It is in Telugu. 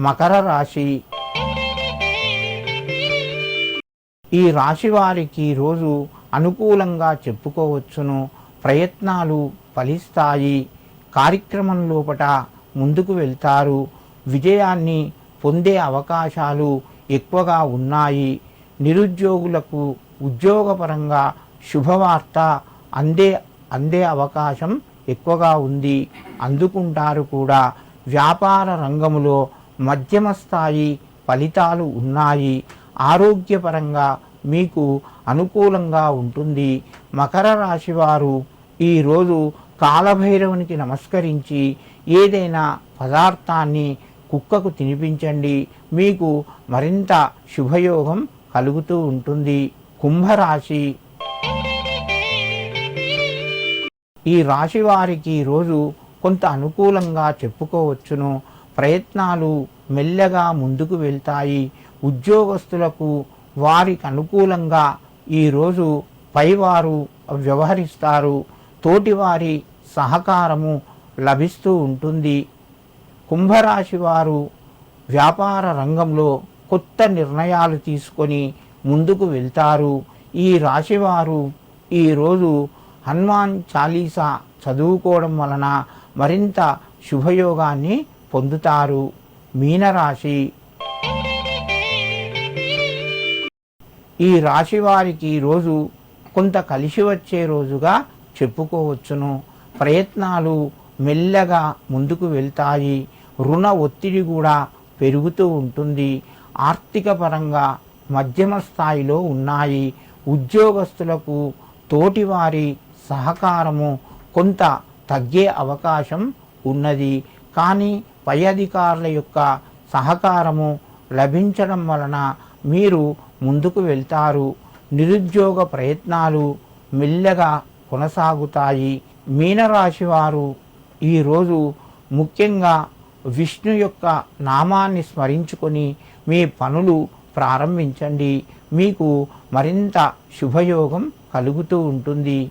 మకర రాశి. ఈ రాశి వారికి రోజు అనుకూలంగా చెప్పుకోవచ్చును ప్రయత్నాలు ఫలిస్తాయి. కార్యక్రమం లోపట ముందుకు వెళ్తారు. విజయాన్ని పొందే అవకాశాలు ఎక్కువగా ఉన్నాయి. నిరుద్యోగులకు ఉద్యోగపరంగా శుభవార్త అందే అందే అవకాశం ఎక్కువగా ఉంది. అందుకుంటారు కూడా వ్యాపార రంగములో మధ్యమ స్థాయి ఫలితాలు ఉన్నాయి. ఆరోగ్యపరంగా మీకు అనుకూలంగా ఉంటుంది. మకర రాశి వారు ఈరోజు కాలభైరవునికి నమస్కరించి ఏదైనా పదార్థాన్ని కుక్కకు తినిపించండి. మీకు మరింత శుభయోగం కలుగుతూ ఉంటుంది. కుంభరాశి. ఈ రాశి వారికి రోజు కొంత అనుకూలంగా చెప్పుకోవచ్చును. ప్రయత్నాలు మెల్లగా ముందుకు వెళ్తాయి. ఉద్యోగస్తులకు వారికి అనుకూలంగా ఈరోజు పైవారు వ్యవహరిస్తారు. తోటివారి సహకారము లభిస్తూ ఉంటుంది. కుంభరాశి వారు వ్యాపార రంగంలో కొత్త నిర్ణయాలు తీసుకొని ముందుకు వెళ్తారు. ఈ రాశివారు ఈరోజు హనుమాన్ చాలీసా చదువుకోవడం వలన మరింత శుభయోగాన్ని పొందుతారు మీనరాశి. ఈ రాశి వారికి రోజు కొంత కలిసి వచ్చే రోజుగా చెప్పుకోవచ్చును. ప్రయత్నాలు మెల్లగా ముందుకు వెళ్తాయి. రుణ ఒత్తిడి కూడా పెరుగుతూ ఉంటుంది. ఆర్థిక పరంగా మధ్యమ స్థాయిలో ఉన్నాయి. ఉద్యోగస్తులకు తోటివారి సహకారము కొంత తగ్గే అవకాశం ఉన్నది. కానీ పై అధికారుల యొక్క సహకారము లభించడం వలన మీరు ముందుకు వెళ్తారు. నిరుద్యోగ ప్రయత్నాలు మెల్లగా కొనసాగుతాయి. మీనరాశి వారు ఈరోజు ముఖ్యంగా విష్ణు యొక్క నామాన్ని స్మరించుకొని మీ పనులు ప్రారంభించండి. మీకు మరింత శుభయోగం కలుగుతూ ఉంటుంది.